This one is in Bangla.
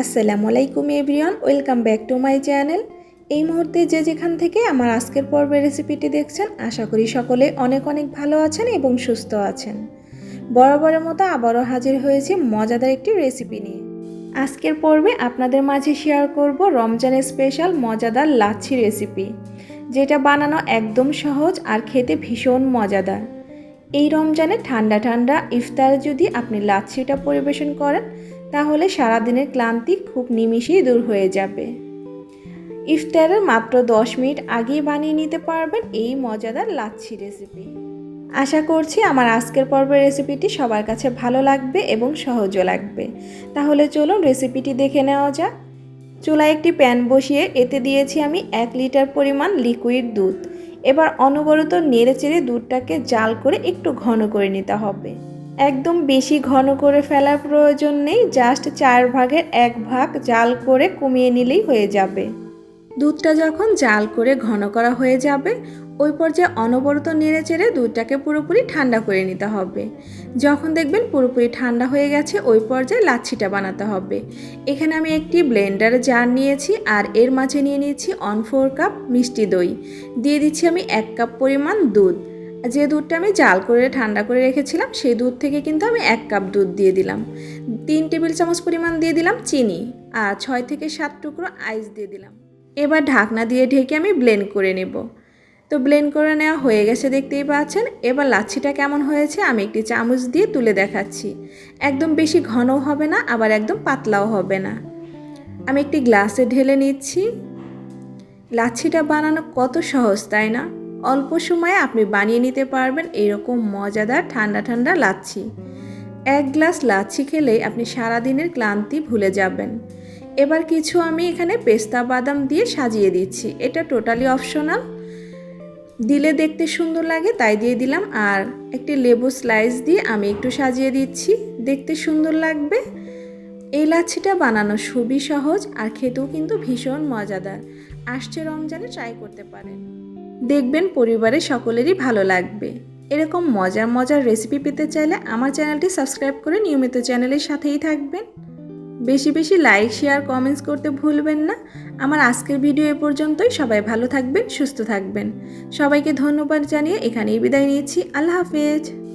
আসসালামু আলাইকুম everyone, welcome back to my channel. এই মুহূর্তে যে যেখান থেকে আমার আজকের পর্বের রেসিপিটি দেখছেন, আশা করি সকলে অনেক অনেক ভালো আছেন এবং সুস্থ আছেন। বরাবরের মতো আবারও হাজির হয়েছি মজাদার একটি রেসিপি নিয়ে। আজকের পর্বে আপনাদের মাঝে শেয়ার করব রমজানের স্পেশাল মজাদার লাচ্ছি রেসিপি, যেটা বানানো একদম সহজ আর খেতে ভীষণ মজাদার। এই রমজানে ঠান্ডা ঠান্ডা ইফতার যদি আপনি লাচ্ছিটা পরিবেশন করেন তাহলে সারাদিনের ক্লান্তি খুব নিমিষেই দূর হয়ে যাবে। ইফতারের মাত্র দশ মিনিট আগেই বানিয়ে নিতে পারবেন এই মজাদার লাচ্ছি রেসিপি আশা করছি আমার আজকের পর্বের রেসিপিটি সবার কাছে ভালো লাগবে এবং সহজও লাগবে। তাহলে চলুন রেসিপিটি দেখে নেওয়া যাক। চুলায় একটি প্যান বসিয়ে এতে দিয়েছি আমি এক লিটার পরিমাণ লিকুইড দুধ। এবার অনবরত নেড়ে চেড়ে দুধটাকে জাল করে একটু ঘন করে নিতে হবে। একদম বেশি ঘন করে ফেলার প্রয়োজন নেই জাস্ট চার ভাগের এক ভাগ জাল করে কমিয়ে নিলেই হয়ে যাবে। দুধটা যখন জাল করে ঘন করা হয়ে যাবে, ওই পর্যায়ে অনবরত নেড়ে চেড়ে দুধটাকে পুরোপুরি ঠান্ডা করে নিতে হবে। যখন দেখবেন পুরোপুরি ঠান্ডা হয়ে গেছে, ওই পর্যায়ে লাচ্ছিটা বানাতে হবে। এখানে আমি একটি ব্লেন্ডার জার নিয়েছি আর এর মাঝে নিয়ে নিয়েছি অন ফোর কাপ মিষ্টি দই। দিয়ে দিচ্ছি আমি এক কাপ পরিমাণ দুধ। যে দুধটা আমি জাল করে ঠান্ডা করে রেখেছিলাম, সেই দুধ থেকে কিন্তু আমি এক কাপ দুধ দিয়ে দিলাম। তিন টেবিল চামচ পরিমাণ দিয়ে দিলাম চিনি আর ছয় থেকে সাত টুকরো আইস দিয়ে দিলাম। এবার ঢাকনা দিয়ে ঢেকে আমি ব্লেন্ড করে নেব। তো ব্লেন্ড করে নেওয়া হয়ে গেছে, দেখতেই পাচ্ছেন। এবার লাচ্ছিটা কেমন হয়েছে আমি একটি চামচ দিয়ে তুলে দেখাচ্ছি। একদম বেশি ঘনও হবে না, আবার একদম পাতলাও হবে না। আমি একটি গ্লাসে ঢেলে নিচ্ছি। লাচ্ছিটা বানানো কত সহজ, তাই না? অল্প সময়ে আপনি বানিয়ে নিতে পারবেন এরকম মজাদার ঠান্ডা ঠান্ডা লাচ্ছি। এক গ্লাস লাচ্ছি খেলেই আপনি সারাদিনের ক্লান্তি ভুলে যাবেন। এবার কিছু আমি এখানে পেস্তা বাদাম দিয়ে সাজিয়ে দিচ্ছি। এটা টোটালি অপশনাল। দিলে দেখতে সুন্দর লাগে, তাই দিয়ে দিলাম। আর একটি লেবু স্লাইস দিয়ে আমি একটু সাজিয়ে দিচ্ছি। দেখতে সুন্দর লাগবে। এই লাচ্ছিটা বানানো খুবই সহজ আর খেতেও কিন্তু ভীষণ মজাদার। আসছে রমজানে ট্রাই করতে পারেন। দেখবেন পরিবারের সকলেরই ভালো লাগবে। এরকম মজার মজার রেসিপি পেতে চাইলে আমার চ্যানেলটি সাবস্ক্রাইব করে নিয়মিত চ্যানেলের সাথেই থাকবেন। বেশি বেশি লাইক শেয়ার কমেন্টস করতে ভুলবেন না। আমার আজকের ভিডিও এ পর্যন্তই সবাই ভালো থাকবেন, সুস্থ থাকবেন। সবাইকে ধন্যবাদ জানিয়ে এখানেই বিদায় নিচ্ছি আল্লাহ হাফেজ।